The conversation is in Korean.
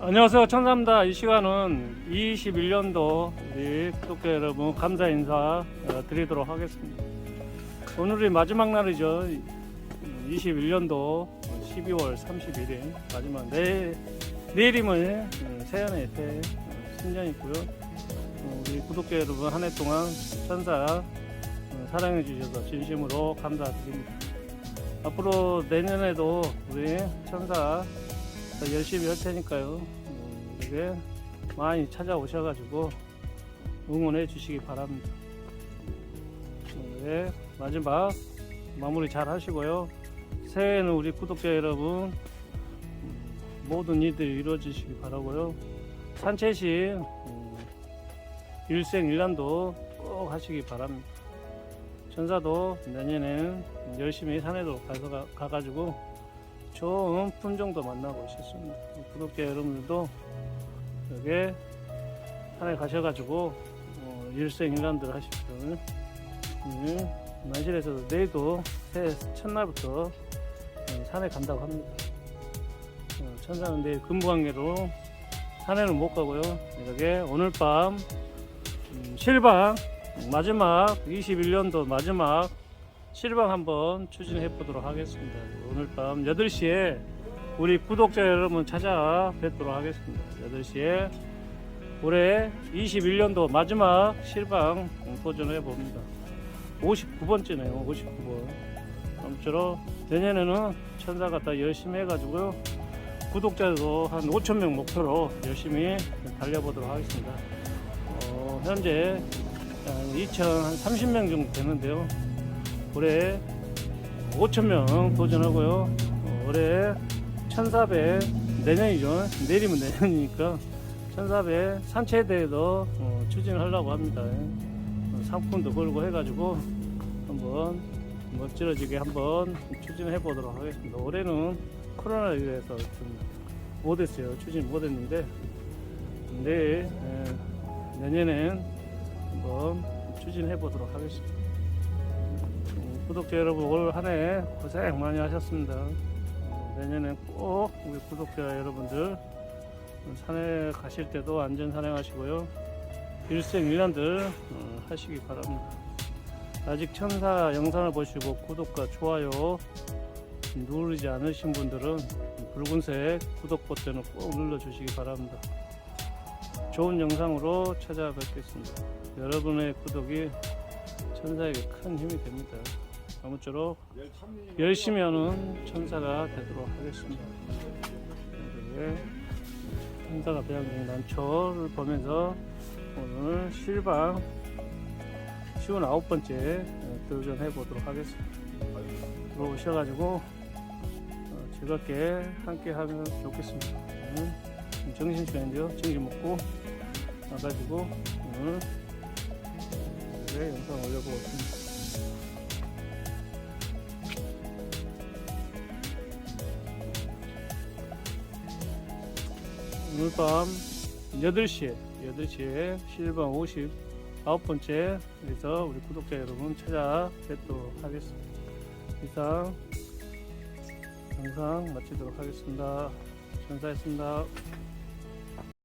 안녕하세요. 천사입니다. 이 시간은 21년도 우리 구독자 여러분 감사 인사 어, 드리도록 하겠습니다. 오늘이 마지막 날이죠. 21년도 12월 31일 마지막 내일 내일이면 어, 새해의 새 어, 신년이고요. 어, 우리 구독자 여러분 한 해 동안 천사 어, 사랑해 주셔서 진심으로 감사드립니다. 앞으로 내년에도 우리 천사 더 열심히 할 테니까요. 음, 이게 많이 찾아오셔가지고 응원해 주시기 바랍니다. 음, 네, 마지막 마무리 잘 하시고요. 새해에는 우리 구독자 여러분 음, 모든 일들이 이루어지시기 바라고요. 산채식 음, 일생일난도 꼭 하시기 바랍니다. 천사도 내년엔 열심히 산에도 가서 가- 가가지고 좋은 품종도 만나고 싶습니다. 구독자 여러분들도 여기 산에 가셔가지고 어, 일생일난들 하십시오. 오늘 만실에서도 내일도 새해 첫날부터 어, 산에 간다고 합니다. 어, 천사는 내일 근무관계로 산에는 못 가고요. 이렇게 오늘 밤 음, 실방 마지막 21년도 마지막 실방 한번 추진해 보도록 하겠습니다. 오늘 밤 8시에 우리 구독자 여러분 찾아뵙도록 하겠습니다. 8시에 올해 21년도 마지막 실방 도전해 봅니다. 59번째네요. 59번. 아무쪼록 내년에는 천사가 더 열심히 해가지고요. 구독자도 한 5천명 목표로 열심히 달려보도록 하겠습니다. 어, 현재 한 2,030명 정도 되는데요. 올해 5,000명 도전하고요. 어, 올해 1,400 내년이죠. 내일이면 내년이니까 1,400 산채대회도 어, 추진을 하려고 합니다. 어, 상품도 걸고 해가지고 한번 멋지러지게 한번 추진해 보도록 하겠습니다. 올해는 코로나로 인해서 좀 못했어요. 추진 못했는데 내일 에, 내년엔 한번 추진해 보도록 하겠습니다. 음, 구독자 여러분 올 한 해 고생 많이 하셨습니다. 어, 내년엔 꼭 우리 구독자 여러분들 산에 가실 때도 안전 산행하시고요. 일생일난들 어, 하시기 바랍니다. 아직 천사 영상을 보시고 구독과 좋아요 누르지 않으신 분들은 붉은색 구독 버튼을 꼭 눌러주시기 바랍니다. 좋은 영상으로 찾아뵙겠습니다. 여러분의 구독이 천사에게 큰 힘이 됩니다. 아무쪼록 열심히 하는 천사가 되도록 하겠습니다. 네, 천사가 배양된 난초를 보면서 오늘 실방 쉬운 아홉 번째 도전해 보도록 하겠습니다. 들어오셔가지고 어, 즐겁게 함께 하면 좋겠습니다. 좀 점심시간인데요. 점심 먹고 나가지고 오늘 네, 영상 올려보겠습니다. 오늘 밤 8시에 8시에 실방 59번째 에서 우리 구독자 여러분 찾아뵙도록 하겠습니다. 이상 영상 마치도록 하겠습니다. 전사했습니다.